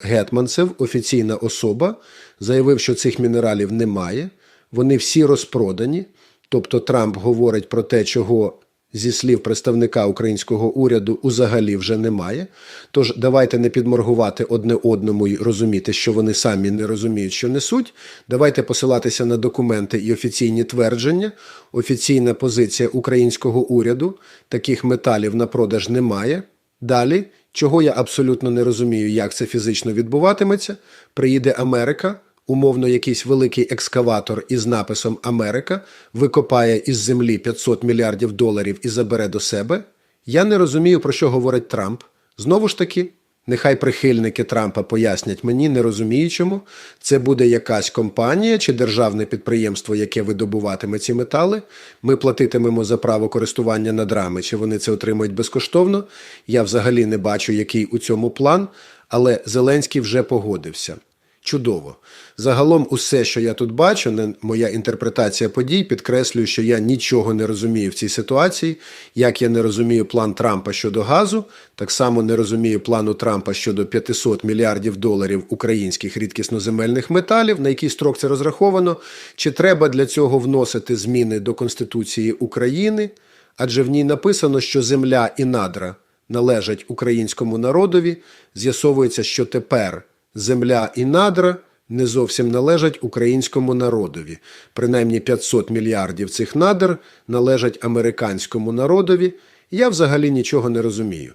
Гетманцев, офіційна особа, заявив, що цих мінералів немає. Вони всі розпродані. Тобто Трамп говорить про те, чого зі слів представника українського уряду взагалі вже немає. Тож давайте не підморгувати одне одному і розуміти, що вони самі не розуміють, що несуть. Давайте посилатися на документи і офіційні твердження. Офіційна позиція українського уряду таких металів на продаж немає. Далі, чого я абсолютно не розумію, як це фізично відбуватиметься, приїде Америка, умовно якийсь великий екскаватор із написом Америка викопає із землі 500 мільярдів доларів і забере до себе. Я не розумію, про що говорить Трамп. Знову ж таки, нехай прихильники Трампа пояснять мені, не розуміючи, чому. Це буде якась компанія чи державне підприємство, яке видобуватиме ці метали. Ми платитимемо за право користування надрами, чи вони це отримують безкоштовно. Я взагалі не бачу, який у цьому план, але Зеленський вже погодився. Чудово. Загалом, усе, що я тут бачу, не моя інтерпретація подій, підкреслюю, що я нічого не розумію в цій ситуації. Як я не розумію план Трампа щодо газу, так само не розумію плану Трампа щодо 500 мільярдів доларів українських рідкісноземельних металів, на який строк це розраховано. Чи треба для цього вносити зміни до Конституції України? Адже в ній написано, що земля і надра належать українському народові. З'ясовується, що тепер земля і надра не зовсім належать українському народові. Принаймні 500 мільярдів цих надр належать американському народові. Я взагалі нічого не розумію.